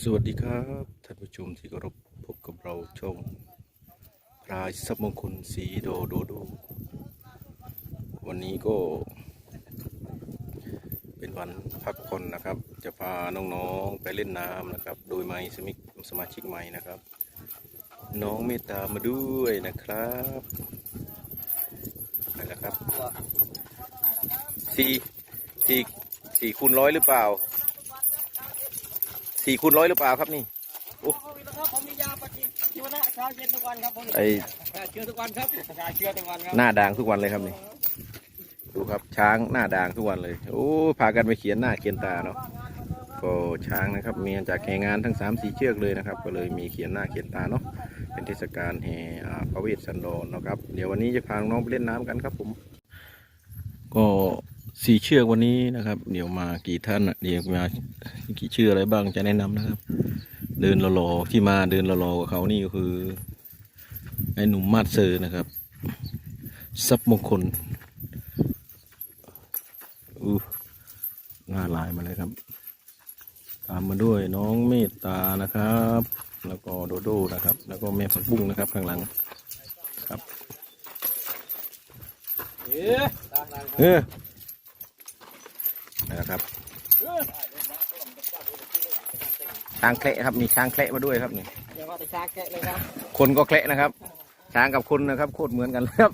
สวัสดีครับท่านผู้ชมที่เคารพพบกับเราช่องพรายสับมงคลสีโดโดโด วันนี้ก็ เป็นวันพักผ่อนนะครับ จะพาน้องๆไปเล่นน้ำนะครับ โดยไม่สมิสมาชิกใหม่นะครับ น้องเมตตามาด้วยนะครับไปแล้วครับสี่สี่สี่คูณร้อยหรือเปล่า สี่คูณร้อยหรือเปล่าครับนี่โอ้ยนะครับผมมียาปฏิชีวนะเช้าเย็นทุกวันครับผมไอเชื่อทุกวันครับเชื่อทุกวันครับหน้าด่างทุกวันเลยครับนี่ ดูครับช้างหน้าด่างทุกวันเลย โอ้พากันไปเขียนหน้าเขียนตาเนาะก็ช้างนะครับมีมาจากแห่งานทั้งสามสี่เชือกเลยนะครับ ก็เลยมีเขียนหน้าเขียนตาเนาะเป็นเทศกาลแห่อ่าพระเวสสันดรเนาะครับ เดี๋ยววันนี้จะพาน้องๆไปเล่นน้ำกันครับผม ก็ สี่เชือกวันนี้นะครับ เดี๋ยวมากี่ท่านอะเดี๋ยวมากี่ชื่ออะไรบ้างจะแนะนำนะครับ เดินรอๆที่มาเดินรอๆกับเขานี่ก็คือไอ้หนุ่มมาดเซอร์นะครับซับมงคลอู้หน้าลายมาเลยครับ ตามมาด้วยน้องเมตตานะครับ แล้วก็โดโดนะครับ แล้วก็แม่ผักบุ้งนะครับข้างหลังครับเอ๊ะเออ นะครับช้างแคละครับมีช้างแคละมาด้วยครับนี่เดี๋ยวว่าไปชาแกะเลยครับคนก็แคละนะครับ ช้างกับคนนะครับ โคตรเหมือนกันเลยครับ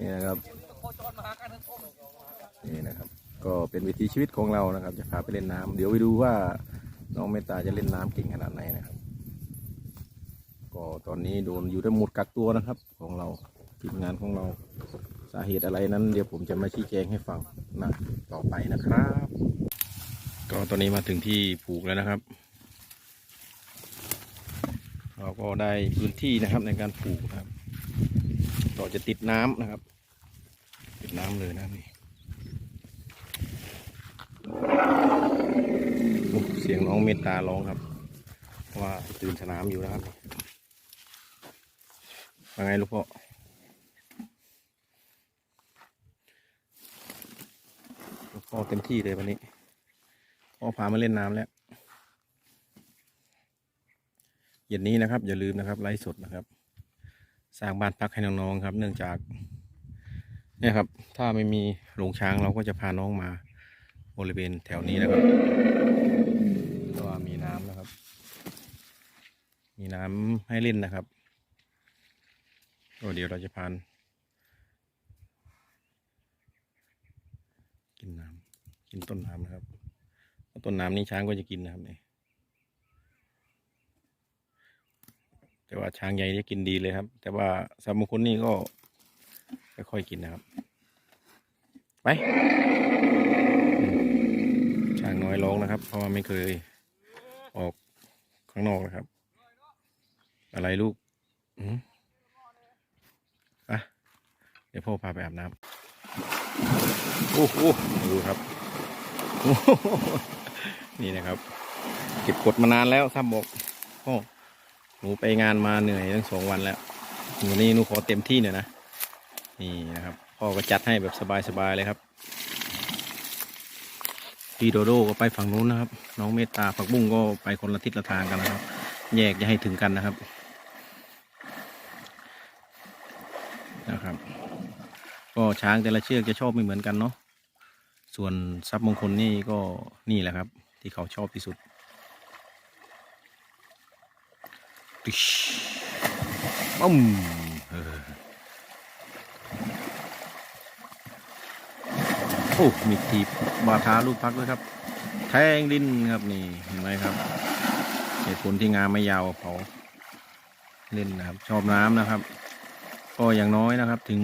นี่นะครับโคจรมาหากันทั้งคมนี่นะครับ ก็เป็นวิถีชีวิตของเรานะครับ จะพาไปเล่นน้ำเดี๋ยวไปดูว่าน้องเมตตาจะเล่นน้ำเก่งขนาดไหนนะครับ ก็ตอนนี้โดนอยู่ในหมุดกักตัวนะครับ ของเราทีมงานของเรา สาเหตุอะไรนั้น เดี๋ยวผมจะมาชี้แจงให้ฟังนะต่อไปนะครับ ก็ตอนนี้มาถึงที่ผูกแล้วนะครับ เราก็ได้พื้นที่นะครับในการผูกนะครับ ต่อจะติดน้ำนะครับ ติดน้ำเลยนะนี่เสียงน้องเมตตาร้องครับว่าตื่นสนามอยู่นะครับว่าไงลูกพ่อลูก พ่อเต็มที่เลยวันนี้พ่อพามาเล่นน้ำแล้วเย็นนี้นะครับ อย่าลืมนะครับไลฟ์สดนะครับ สร้างบ้านพักให้น้องๆครับ เนื่องจาก เนี่ยครับ ถ้าไม่มีโรงช้างเราก็จะพาน้องมาบริเวณแถวนี้นะครับเพราะว่ามีน้ำนะครับ มีน้ำให้เล่นนะครับก็เดี๋ยวเราจะพาน นน้ำกินต้นน้ำนะครับเพราะต้นน้ำนี้ช้างก็จะกินนะครับเนี่ยแต่ว่าช้างใหญ่จะกินดีเลยครับ แต่ว่าสามคนนี่ก็ค่อยกินนะครับ ไป ช้างน้อยร้องนะครับ เพราะว่าไม่เคยออกข้างนอกนะครับ อะไรลูกอะเดี๋ยวพ่อพาไปอาบน้ำ โอ้โหดูครับ นี่นะครับ เก็บกดมานานแล้วซ้ำบอกโอ้หนูไปงานมาเหนื่อยทั้งสองวันแล้ววันนี้หนูขอเต็มที่หน่อยนะ นี่นะครับ พ่อก็จัดให้แบบสบายๆเลยครับพี่โดโดก็ไปฝั่งนู้นนะครับ น้องเมตตาผักบุ้งก็ไปคนละทิศละทางกันนะครับ แยกอย่าให้ถึงกันนะครับนะครับ ก็ช้างแต่ละเชือกจะชอบไม่เหมือนกันเนาะส่วนทรัพย์มงคลนี่ก็นี่แหละครับ ที่เขาชอบที่สุดติชปุ้มโอ้มีทีบบาทาลูกพักด้วยครับ แทงดินครับนี่เห็นไหมครับเหตุผลที่งามไม่ยาวเขาเล่นนะครับ ชอบน้ำนะครับ ก็อย่างน้อยนะครับถึง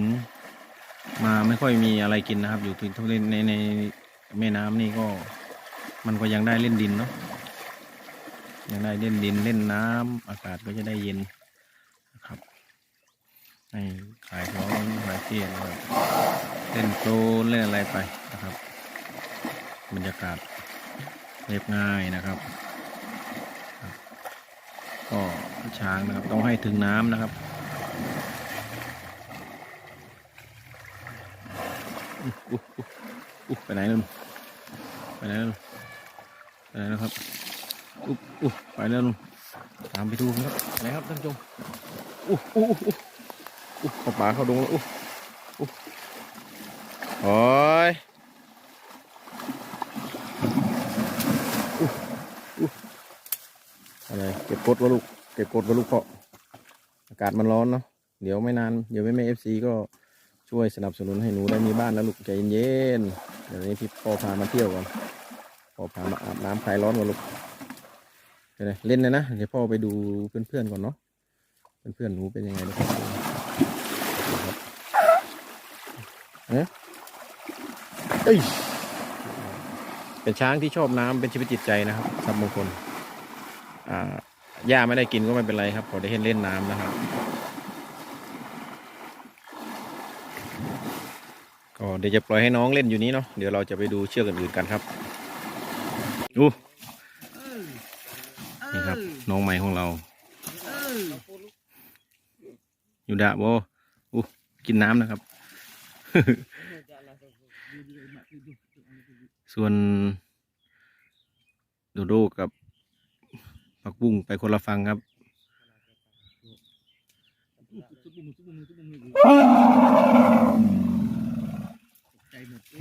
มาไม่ค่อยมีอะไรกินนะครับ อยู่ที่ทุเล่นในในแม่น้ำนี่ก็มันก็ยังได้เล่นดินเนาะยังได้เล่นดินเล่นน้ำอากาศก็จะได้เย็นนะครับให้คลายร้อนคลายเครียดนะครับเล่นโคลนเล่นอะไรไปนะครับ บรรยากาศเรียบง่ายนะครับครับก็ช้างนะครับต้องให้ถึงน้ำนะครับ อุ๊ยอุ๊ยอุ๊ยอุ๊ยไปไหนนู่นไปไหนนู่นอะครับอุ๊บอุ๊บไปแล้วนุ่นตามไปดูครับอะไรครับท่านผู้ชมอุ๊บอุ๊บอุ๊บอุ๊บเข้าป่าเข้าดงแล้วอุ๊บอุ๊บโอ้ยอุ๊บอุ๊บอะไรเก็บกดวะลูกเก็บกดวะลูกเพาะอากาศมันร้อนเนาะเดี๋ยวไม่นานเดี๋ยวแม่แม่เอฟซีก็ ช่วยสนับสนุนให้หนูได้มีบ้านแล้วลูกใจเย็นๆเดี๋ยวนี้พี่พ่อพามาเที่ยวก่อนพ่อพามาอาบน้ำคลายร้อนก่อนลูกเดี๋ยวนะเล่นเลยนะเดี๋ยวพ่อไปดูเพื่อนๆก่อนเนาะเพื่อนๆหนูเป็นยังไงนะครับเอ๊ะเอ้ยเป็นช้างที่ชอบน้ำเป็นชีวิตจิตใจนะครับสับมงคลอ่าหญ้าไม่ได้กินก็ไม่เป็นไรครับขอได้เห็นเล่นน้ำนะครับ ก็เดี๋ยวจะปล่อยให้น้องเล่นอยู่นี้เนาะเดี๋ยวเราจะไปดูเชือกอื่นๆกันครับอู้นี่ครับ น้องใหม่ของเราอยู่ดะโบอู้กินน้ำนะครับ ส่วนโดโดกับผักบุ้งไปคนละฟังครับ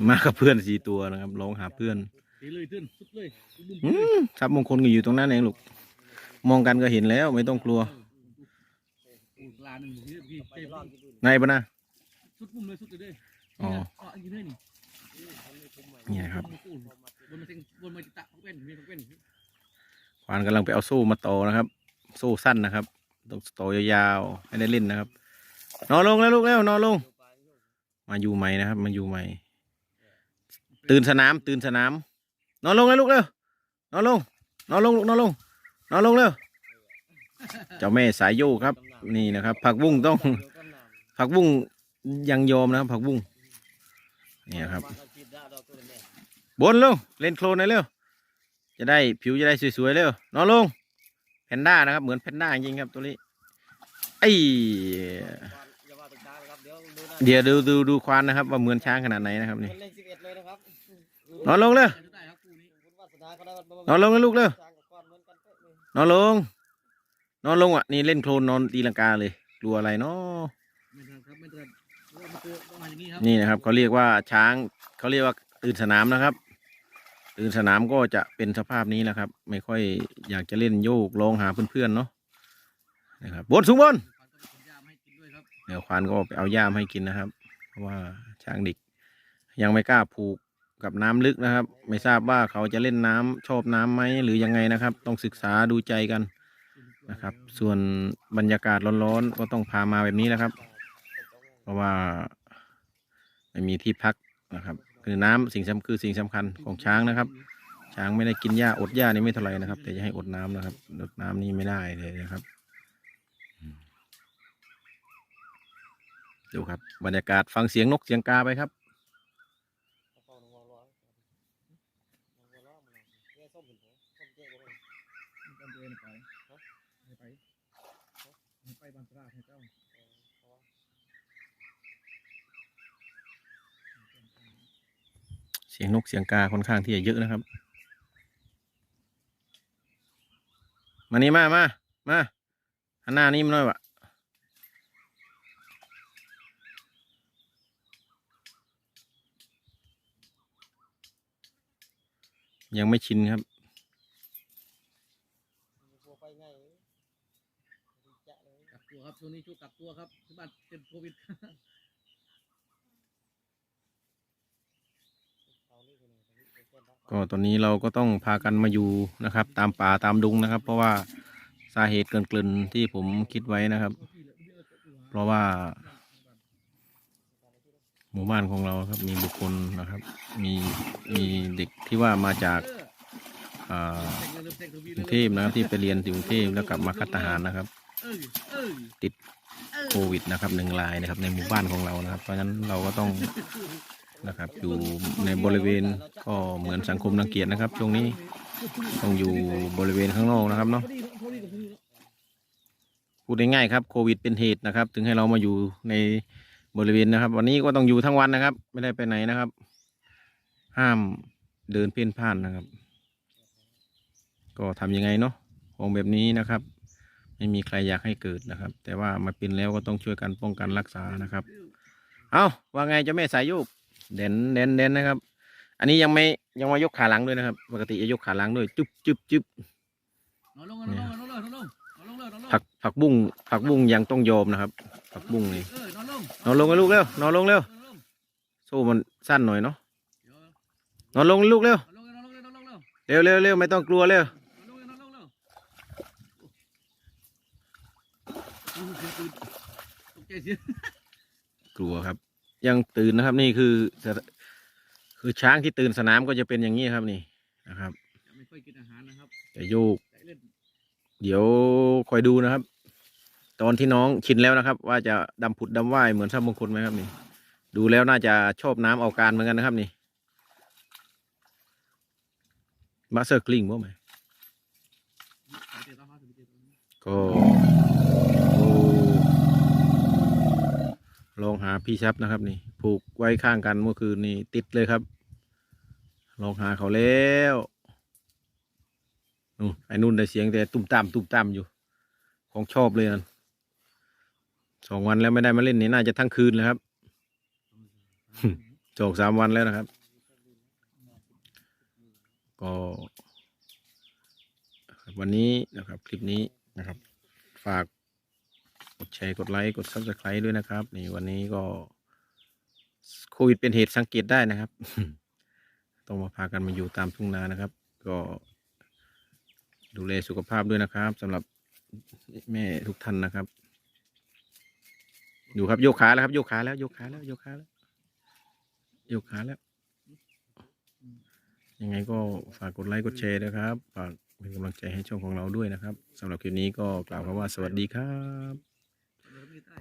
มากับเพื่อนสี่ตัวนะครับร้องหาเพื่อนตีเลยขึ้นสุดเลยสุดบุ้มอืมทรัพย์มงคลก็อยู่ตรงนั้นเองลูก มองกันก็เห็นแล้วไม่ต้องกลัวอูกลาหนึ่งพี่พี่เจ็บนายปะนะสุดบุ้มเลยสุดเลยอ๋ออ๋ออันนี้เลยนี่เนี่ยครับบนมาเต็งบนมาจิตะพักเว้นมีพักเว้นควานกำลังไปเอาโซ่มาต่อนะครับ โซ่สั้นนะครับต้องต่อยาวๆให้ได้เล่นนะครับ นอนลงแล้วลูกแล้วนอนลง มาอยู่ใหม่นะครับ มาอยู่ใหม่ ตื่นสนาม ตื่นสนาม นอนลงแล้วลูกเร็วนอนลง นอนลงลูกนอนลง นอนลงเร็ว เจ้าแม่สายโยกครับ นี่นะครับ ผักบุ้งต้อง ผักบุ้งยังยอมนะครับ ผักบุ้งเนี่ยครับ บนลงเล่นโคลนหน่อยเร็ว จะได้ผิวจะได้สวยๆเร็วนอนลง แพนด้านะครับ เหมือนแพนด้าจริงครับตัวนี้ไอ้เดี๋ยวดูดูดูควานนะครับ ว่าเหมือนช้างขนาดไหนนะครับนี่ นเล่นสิบเอ็ดเลยนะครับนอนลงเร็วได้ครับคู่นี้คุณวาสนาเขาได้นอนลงนะลูกเร็วช้างกับก้อนเหมือนกันเป๊ะเลยนอนลง นอนลงอะ นี่เล่นโคลนนอนตีลังกาเลย กลัวอะไรเนาะไม่ทันครับไม่ทันเพราะว่ามันคือต้องมาอย่างนี้ครับนี่นะครับเขาเรียกว่าช้างเขาเรียกว่าตื่นสนามนะครับตื่นสนามก็จะเป็นสภาพนี้แหละครับ ไม่ค่อยอยากจะเล่นโยกร้องหาเพื่อนๆเนาะนะครับบนสูงบนขยามให้กินด้วยครับเดี๋ยวควานก็ไปเอาย่ามให้กินนะครับ เพราะว่าช้างเด็กยังไม่กล้าผูก กับน้ำลึกนะครับ ไม่ทราบว่าเขาจะเล่นน้ำชอบน้ำไหมหรือยังไงนะครับ ต้องศึกษาดูใจกันนะครับ ส่วนบรรยากาศร้อนๆก็ต้องพามาแบบนี้นะครับ เพราะว่าไม่มีที่พักนะครับ คือน้ำสิ่งสำคือสิ่งสำคัญของช้างนะครับ ช้างไม่ได้กินหญ้าอดหญ้านี่ไม่เท่าไหรนะครับ แต่จะให้อดน้ำนะครับอดน้ำนี่ไม่ได้เลยนะครับดูครับบรรยากาศฟังเสียงนกเสียงกาไปครับ มันเดินไปไปไปบางตราให้เจ้า เสียงนกเสียงกาค่อนข้างที่จะเยอะนะครับ มานี่มา มา มาหันหน้านี่มาหน่อยวะยังไม่ชินครับกักตัวครับช่วงนี้ช่วงกักตัวครับที่บ้านเป็นโควิด ก็ตอนนี้เราก็ต้องพากันมาอยู่นะครับ ตามป่าตามดงนะครับ เพราะว่าสาเหตุเกินๆที่ผมคิดไว้นะครับ เพราะว่า หมู่บ้านของเราครับมีบุคคลนะครับ มีมีเด็กที่ว่ามาจากอ่ากรุงเทพนะครับที่ไปเรียนที่กรุงเทพแล้วกลับมาคัดทหารนะครับ ติดโควิดนะครับหนึ่งรายนะครับในหมู่บ้านของเรานะครับ เพราะฉะนั้นเราก็ต้อง นะครับ อยู่ในบริเวณก็เหมือนสังคมรังเกียจนะครับ ช่วงนี้ต้องอยู่บริเวณข้างนอกนะครับเนาะพูดง่ายๆครับโควิดเป็นเหตุนะครับ ถึงให้เรามาอยู่ในบริเวณนะครับ วันนี้ก็ต้องอยู่ทั้งวันนะครับ ไม่ได้ไปไหนนะครับ ห้ามเดินเพ่นพ่านนะครับ ก็ทำยังไงเนาะของแบบนี้นะครับ ไม่มีใครอยากให้เกิดนะครับ แต่ว่ามาเป็นแล้วก็ต้องช่วยกันป้องกันรักษานะครับ เอาว่าไงเจ้าแม่สายโยก เด่นเด่นเด่นนะครับ อันนี้ยังไม่ยังมายกขาหลังด้วยนะครับ ปกติจะยกขาหลังด้วย จุ๊บจุ๊บจุ๊บนอนลงนอนลงนอนลงนอนลงนอนลงนอนลงผักผักบุ้งผักบุ้งยังต้องยอมนะครับ ผักบุ้งนี่เออนอนลงนอนลงกันลูกเร็วนอนลงเร็วนอนลงโซ่มันสั้นหน่อยเนาะเดี๋ยวนอนลงลูกเร็วนอนลงนอนลงนอนลงนอนลงเร็วเร็วเร็วไม่ต้องกลัวเร็วนอนลงนอนลงนอนลงโอ้โหเสียงตื่นตกใจเสียกลัวครับ ยังตื่นนะครับนี่คือสถคือช้างที่ตื่นสนามก็จะเป็นอย่างนี้ครับนี่นะครับยังไม่ค่อยกินอาหารนะครับจะโยกใจเล่นเดี๋ยวคอยดูนะครับ ตอนที่น้องชินแล้วนะครับ ว่าจะดำผุดดำว่ายเหมือนท่านมงคลไหมครับนี่ ดูแล้วน่าจะชอบน้ำเอาการเหมือนกันนะครับนี่มาสเตอร์กลิงบ่ไหมสายเตะต่อห้าสิบเตะต่อห้าก็โอ้ ลองหาพี่ชับนะครับนี่ ผูกไว้ข้างกันเมื่อคืนนี่ติดเลยครับ ลองหาเขาแล้วนู่นไอ้นุ่นได้เสียงแต่ตุ่มตามตุ่มตามอยู่ ของชอบเลยนั่นสองวันแล้วไม่ได้มาเล่นนี่น่าจะทั้งคืนเลยครับสองสามวันแล้วนะครับ ก็วันนี้นะครับ คลิปนี้นะครับ ฝาก กดแชร์กดไลค์กดซับสไครต์ด้วยนะครับ นี่วันนี้ก็โควิดเป็นเหตุสังเกตได้นะครับ ต้องมาพากันมาอยู่ตามทุ่งนานะครับ ก็ดูแลสุขภาพด้วยนะครับสำหรับแม่ทุกท่านนะครับ ดูครับโยกขาแล้วครับโยกขาแล้วโยกขาแล้วโยกขาแล้วโยกขาแล้ว ยังไงก็ฝากกดไลค์กดแชร์นะครับฝากเป็นกำลังใจให้ช่องของเราด้วยนะครับสำหรับคลิปนี้ก็กล่าวคำว่าสวัสดีครับ відповідає.